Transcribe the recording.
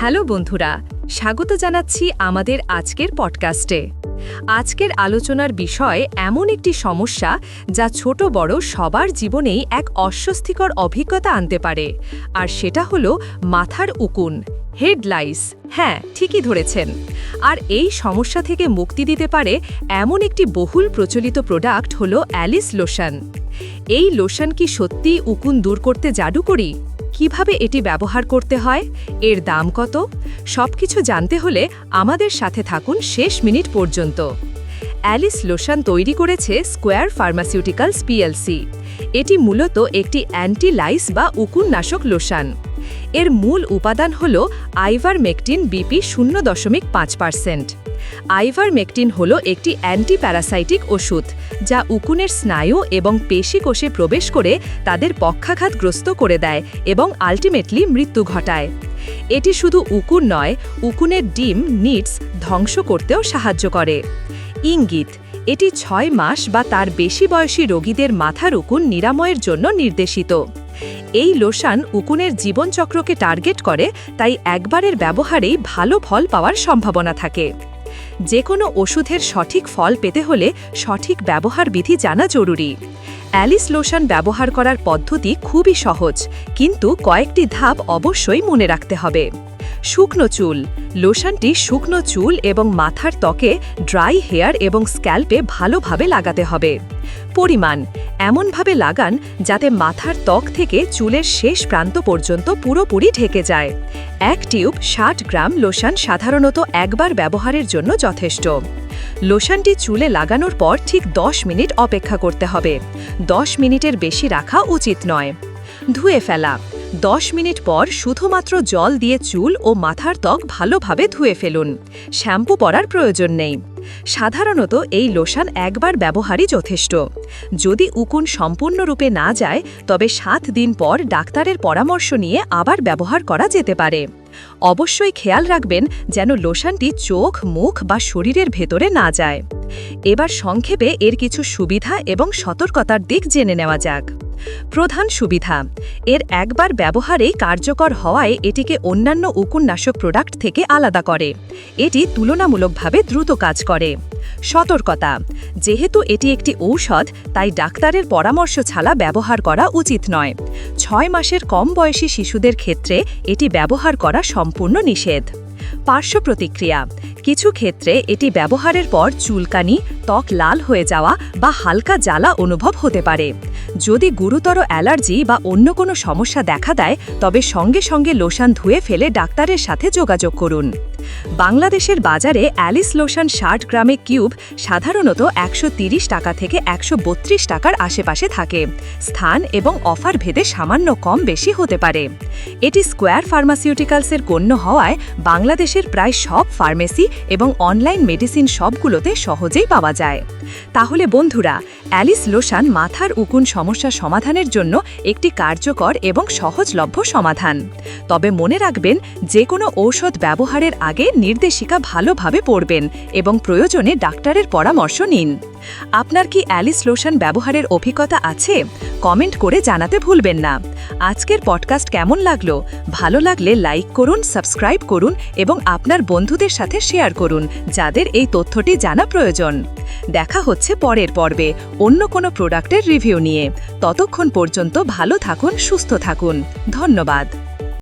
Hello বন্ধুরা, স্বাগত জানাচ্ছি আমাদের আজকের পডকাস্টে। আজকের আলোচনার বিষয় এমন একটি সমস্যা যা ছোট বড় সবার জীবনেই এক অস্বস্তিকর অভিজ্ঞতা আনতে পারে, আর সেটা হলো মাথার উকুন হেডলাইস হ্যাঁ ঠিকই ধরেছেন। আর এই সমস্যা থেকে মুক্তি দিতে পারে এমন একটি বহুল প্রচলিত প্রোডাক্ট হলো অ্যালিস লোশন। এই লোশন কি সত্যি উকুন দূর করতে জাদু করি কীভাবে এটি ব্যবহার করতে হয়, এর দাম কত, সবকিছু জানতে হলে আমাদের সাথে থাকুন শেষ মিনিট পর্যন্ত। অ্যালিস লোশন তৈরি করেছে স্কোয়ার ফার্মাসিউটিক্যালস পিএলসি। এটি মূলত একটি অ্যান্টিলাইস বা উকুননাশক লোশন। এর মূল উপাদান হল আইভারমেকটিন বিপি শূন্য দশমিক পাঁচ পার্সেন্ট। আইভারমেকটিন হল একটি অ্যান্টি প্যারাসাইটিক ওষুধ, যা উকুনের স্নায়ু এবং পেশি কোষে প্রবেশ করে তাদের পক্ষাঘাতগ্রস্ত করে দেয় এবং আলটিমেটলি মৃত্যু ঘটায়। এটি শুধু উকুন নয়, উকুনের ডিম, নিটস ধ্বংস করতেও সাহায্য করে। ইঙ্গিত, এটি ছয় মাস বা তার বেশি বয়সী রোগীদের মাথার উকুন নিরাময়ের জন্য নির্দেশিত। এই লোশান উকুনের জীবনচক্রকে টার্গেট করে, তাই একবারের ব্যবহারেই ভালো ফল পাওয়ার সম্ভাবনা থাকে। যে কোনো ওষুধের সঠিক ফল পেতে হলে সঠিক ব্যবহার বিধি জানা জরুরি। অ্যালিস লোশন ব্যবহার করার পদ্ধতি খুবই সহজ, কিন্তু কয়েকটি ধাপ অবশ্যই মনে রাখতে হবে। শুকনো চুল, লোশনটি শুকনো চুল এবং মাথার ত্বকে ড্রাই হেয়ার এবং স্ক্যাল্পে ভালোভাবে লাগাতে হবে। পরিমাণ এমনভাবে লাগান যাতে মাথার ত্বক থেকে চুলের শেষ প্রান্ত পর্যন্ত পুরোপুরি ঢেকে যায়। এক টিউব ষাট গ্রাম লোশন সাধারণত একবার ব্যবহারের জন্য যথেষ্ট। লোশনটি চুলে লাগানোর পর ঠিক 10 মিনিট অপেক্ষা করতে হবে। 10 মিনিটের বেশি রাখা উচিত নয়। ধুয়ে ফেলা। 10 মিনিট পর শুধুমাত্র জল দিয়ে চুল ও মাথার ত্বক ভালোভাবে ধুয়ে ফেলুন। শ্যাম্পু পরার প্রয়োজন নেই। সাধারণত এই লোশন একবার ব্যবহারই যথেষ্ট। যদি উকুন সম্পূর্ণরূপে না যায়, তবে সাত দিন পর ডাক্তারের পরামর্শ নিয়ে আবার ব্যবহার করা যেতে পারে। অবশ্যই খেয়াল রাখবেন যেন লোশনটি চোখ, মুখ বা শরীরের ভেতরে না যায়। এবার সংক্ষেপে এর কিছু সুবিধা এবং সতর্কতার দিক জেনে নেওয়া যাক। প্রধান সুবিধা, এর একবার ব্যবহারেই কার্যকর হওয়ায় এটিকে অন্যান্য উকুননাশক প্রোডাক্ট থেকে আলাদা করে। এটি তুলনামূলকভাবে দ্রুত কাজ করে। সতর্কতা, যেহেতু এটি একটি ঔষধ, তাই ডাক্তারের পরামর্শ ছাড়া ব্যবহার করা উচিত নয়। ছয় মাসের কম বয়সী শিশুদের ক্ষেত্রে এটি ব্যবহার করা সম্পূর্ণ নিষেধ। পার্শ্ব প্রতিক্রিয়া কিছু ক্ষেত্রে এটি ব্যবহারের পর চুলকানি, ত্বক লাল হয়ে যাওয়া বা হালকা জ্বালা অনুভব হতে পারে। যদি গুরুতর অ্যালার্জি বা অন্য কোনো সমস্যা দেখা দেয়, তবে সঙ্গে সঙ্গে লোশন ধুয়ে ফেলে ডাক্তারের সাথে যোগাযোগ করুন। বাংলাদেশের বাজারে অ্যালিস লোশন ষাট গ্রামে কিউব সাধারণত একশো টাকা থেকে একশো বত্রিশ টাকার আশেপাশে থাকে। স্থান এবং অফার ভেদে সামান্য কম বেশি হতে পারে। এটি স্কোয়ার ফার্মাসিউটিক্যালসের গণ্য হওয়ায় বাংলাদেশের প্রায় সব ফার্মেসি এবং অনলাইন মেডিসিন সবগুলোতে সহজেই পাওয়া যায়। তাহলে বন্ধুরা, অ্যালিস লোশান মাথার উকুন সমস্যা সমাধানের জন্য একটি কার্যকর এবং সহজলভ্য সমাধান। তবে মনে রাখবেন যে কোনো ঔষধ ব্যবহারের আগে নির্দেশিকা ভালোভাবে পড়বেন এবং প্রয়োজনে ডাক্তারের পরামর্শ নিন। আপনার কি অ্যালিস লোশন ব্যবহারের অভিজ্ঞতা আছে? কমেন্ট করে জানাতে ভুলবেন না। আজকের পডকাস্ট কেমন লাগল? ভালো লাগলে লাইক করুন সাবস্ক্রাইব করুন এবং আপনার বন্ধুদের সাথে শেয়ার করুন, যাদের এই তথ্যটি জানা প্রয়োজন। দেখা হচ্ছে পরের পর্বে অন্য কোনো প্রোডাক্টের রিভিউ নিয়ে। ততক্ষণ পর্যন্ত ভালো থাকুন, সুস্থ থাকুন। ধন্যবাদ।